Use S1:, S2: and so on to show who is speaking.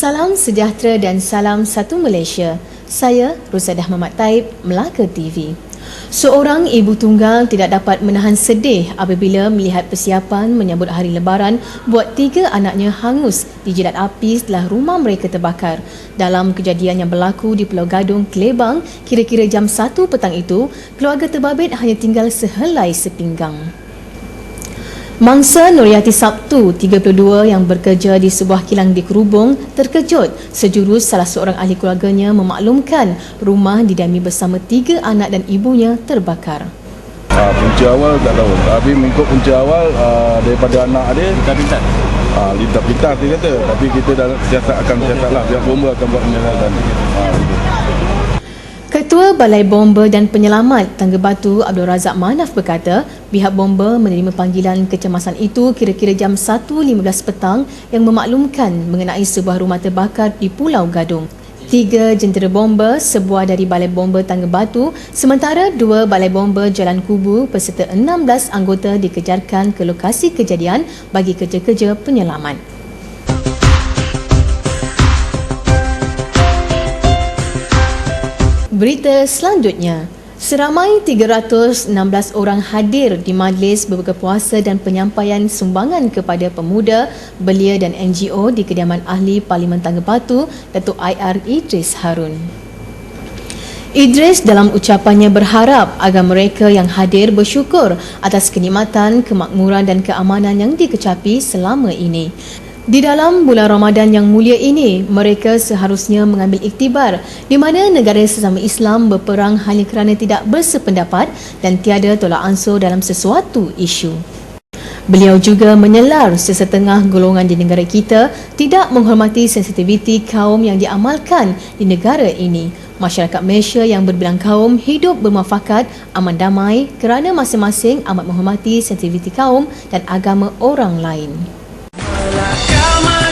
S1: Salam sejahtera dan salam satu Malaysia. Saya Rusadah Mamat Taib, Melaka TV. Seorang ibu tunggal tidak dapat menahan sedih apabila melihat persiapan menyambut hari lebaran buat tiga anaknya hangus di jidat api setelah rumah mereka terbakar. Dalam kejadian yang berlaku di Pulau Gadung, Kelebang, kira-kira jam 1 petang itu, keluarga terbabit hanya tinggal sehelai sepinggang. Mangsa Nuriyati Sabtu 32 yang bekerja di sebuah kilang di Kerubung terkejut. Sejurus salah seorang ahli keluarganya memaklumkan rumah didiami bersama tiga anak dan ibunya terbakar.
S2: Uh, punca awal tak tahu. Tapi mengikut punca awal uh, Daripada anak dia
S3: Pintar-pintar
S2: uh, Lintas-pintas dia kata. Tapi kita dah siasat akan siasat lah. Pihak bomba akan buat penyiasatan uh, gitu.
S1: Ketua Balai Bomba dan Penyelamat Tangga Batu Abdul Razak Manaf berkata, pihak bomba menerima panggilan kecemasan itu kira-kira jam 1.15 petang yang memaklumkan mengenai sebuah rumah terbakar di Pulau Gadung. Tiga jentera bomba, sebuah dari Balai Bomba Tangga Batu, sementara dua Balai Bomba Jalan Kubu beserta 16 anggota dikejarkan ke lokasi kejadian bagi kerja-kerja penyelamat. Berita selanjutnya, seramai 316 orang hadir di majlis berbuka puasa dan penyampaian sumbangan kepada pemuda, belia dan NGO di kediaman ahli Parlimen Tangga Batu, Datuk IR Idris Harun. Idris dalam ucapannya berharap agar mereka yang hadir bersyukur atas kenikmatan, kemakmuran dan keamanan yang dikecapi selama ini. Di dalam bulan Ramadan yang mulia ini, mereka seharusnya mengambil iktibar di mana negara sesama Islam berperang hanya kerana tidak bersependapat dan tiada tolak ansur dalam sesuatu isu. Beliau juga menyelar sesetengah golongan di negara kita tidak menghormati sensitiviti kaum yang diamalkan di negara ini. Masyarakat Malaysia yang berbilang kaum hidup bermuafakat, aman damai kerana masing-masing amat menghormati sensitiviti kaum dan agama orang lain.
S4: Kamay